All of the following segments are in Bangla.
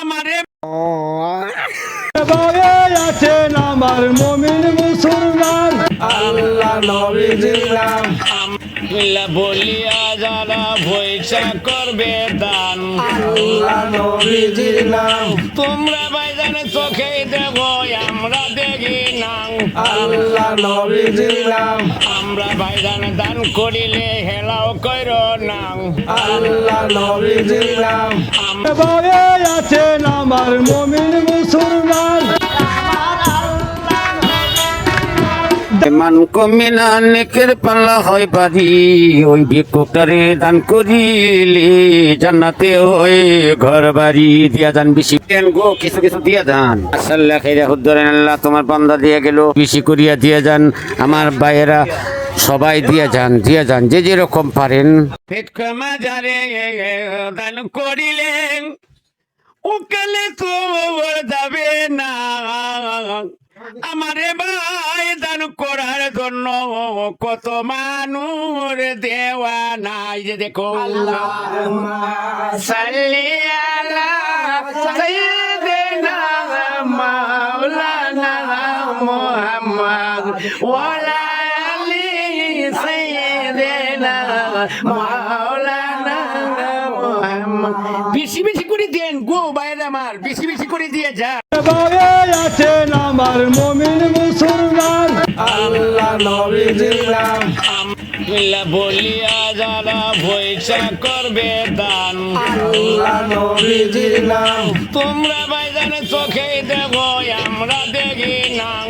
আমারে আছেন আমার মমিন মুসলমান। আল্লাহ নবী নাম আল্লাহ বলিয়া যারা পয়সা করবে দান। আল্লাহ নবীজির নাম। তোমরা ভাইজান চোখে দেখো আমরা দেখি না আল্লাহ নবীজির নাম। আমরা ভাইজান দান করিলে হেলাও কইর না আল্লাহ নবীজির নাম। ভাবে আছেন আমার মমিন মান কমিনা নেকের হয় বাড়ি। ওই ভিক্ষুকটারে দান করিলে জান্নাতে হয় ঘর বাড়ি। দিয়া যান বেশি দেন গো, কিছু কিছু দিয়া যান। আসাল্লাহ খেরা হুদ্দরেন আল্লাহ, তোমার বান্দা দিয়া গেল। বেশি করিয়া দিয়া যান। আমার ভাইয়েরা সবাই দিয়া যান দিয়া যান, যে যেরকম পারেন। দান করিলেন। ওকালে তো যাবে না। আমারে ভাই দান করার জন্য কত মানুষ দেওয়া নাই যে দেখো মাওলানা মুহাম্মদ ওয়ালা আলি সাইয়্যিদিনা মাওলানা মুহাম্মদ বেশি বেশি করে দেন গো বাইরে আমার বেশি বেশি করে দিয়ে যা। ভাবে আছেন আমার মমিন মুসলমান। আল্লাহ নবীজির নাম। আল্লাহ বলিয়া যারা পয়সা করবে দান। আল্লাহ নবীজির নাম। তোমরা ভাইজান চোখে দেখো আমরা দেখি না।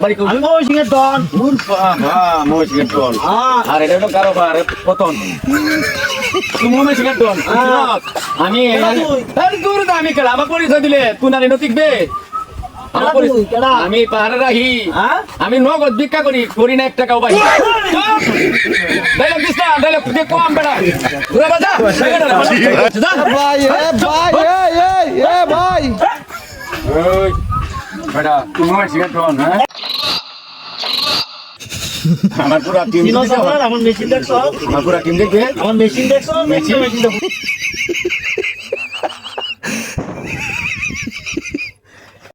আমি মৌসিংহের ডন মৌসিংহের ডন আর এটা হলো কারোবার পতন। তুমি মৌসিংহের ডন আমি দূর আমি খেলা আমার পরিচয় দিলে তুই না নতিকবে আমি পাহাড়ে রাখি আমি নগদ ভিক্ষা করি করি না এক টাকাও পাই ডাইলগ দিস না ডাইলগ তুই কম বেড়া। ঘুরে বাজা ভাই এ ভাই এ এ এ ভাই। ওই বেটা তুমি হ্যাঁ? আমার পুরা টিম আমার মেশিন দেখছ? আমার পুরা টিম দেখবে আমার মেশিন দেখছ? মেশিন?